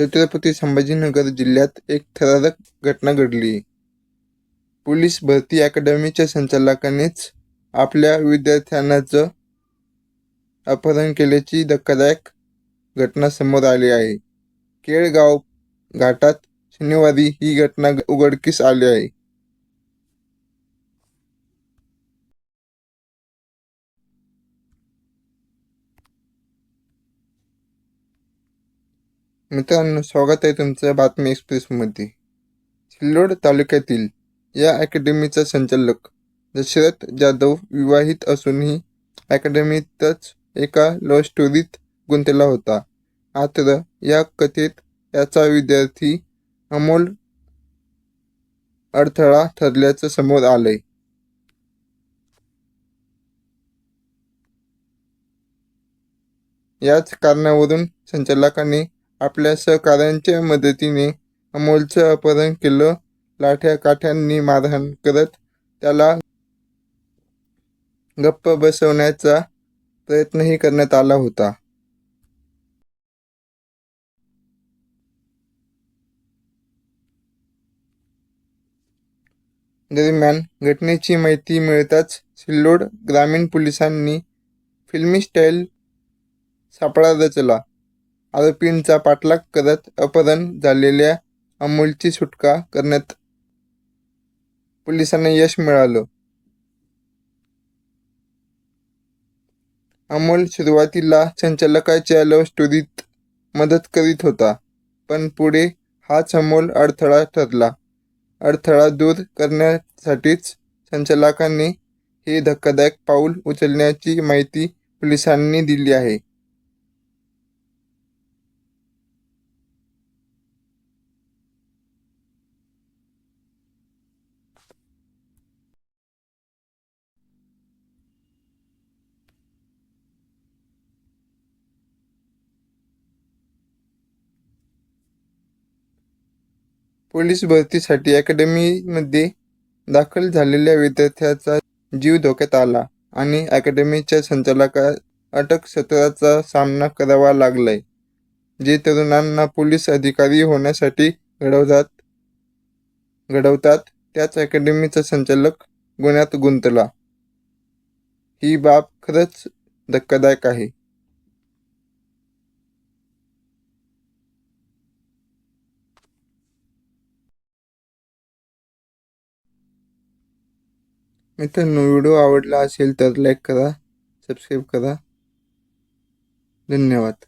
छत्रपती संभाजीनगर जिल्ह्यात एक थरारक घटना घडली. पोलीस भरती अकॅडमीच्या संचालकानेच आपल्या विद्यार्थ्यांचं अपहरण केल्याची धक्कादायक घटना समोर आली आहे. केळगाव घाटात शनिवारी ही घटना उघडकीस आली आहे. मित्रांनो स्वागत आहे तुमचं बातमी एक्सप्रेसमध्ये. सिल्लोड तालुक्यातील या अकॅडमीचा संचालक दशरथ जाधव विवाहित असूनही अकॅडमीतच एका लव्ह स्टोरीत गुंतला होता. मात्र या कथेत याचा विद्यार्थी अमोल अडथळा ठरल्याचं समोर आलंय. याच कारणावरून संचालकाने आपल्या सहकाऱ्यांच्या मदतीने अमोलचं अपहरण केलं. लाठ्या काठ्यांनी मारहाण करत त्याला गप्प बसवण्याचा प्रयत्नही करण्यात आला होता. दरम्यान घटनेची माहिती मिळताच सिल्लोड ग्रामीण पोलिसांनी फिल्मी स्टाईल सापळा रचला. आरोपींचा पाठलाग करत अपहरण झालेल्या अमोलची सुटका करण्यात पोलिसांना यश मिळालं. अमोल सुरुवातीला संचालकाच्या लव्ह स्टोरीत मदत करीत होता पण पुढे हाच अमोल अडथळा ठरला. अडथळा दूर करण्यासाठीच संचालकांनी हे धक्कादायक पाऊल उचलण्याची माहिती पोलिसांनी दिली आहे. पोलीस भरतीसाठी अकॅडमीमध्ये दाखल झालेल्या विद्यार्थ्याचा जीव धोक्यात आला आणि अकॅडमीच्या संचालका अटक सत्राचा सामना करावा लागलाय जे तरुणांना पोलीस अधिकारी होण्यासाठी घडवतात घडवतात. त्याच अकॅडमीचा संचालक गुन्ह्यात गुंतला. ही बाब खरंच धक्कादायक आहे. मित्रांनो व्हिडिओ आवडला असेल तर लाईक करा सबस्क्राईब करा. धन्यवाद.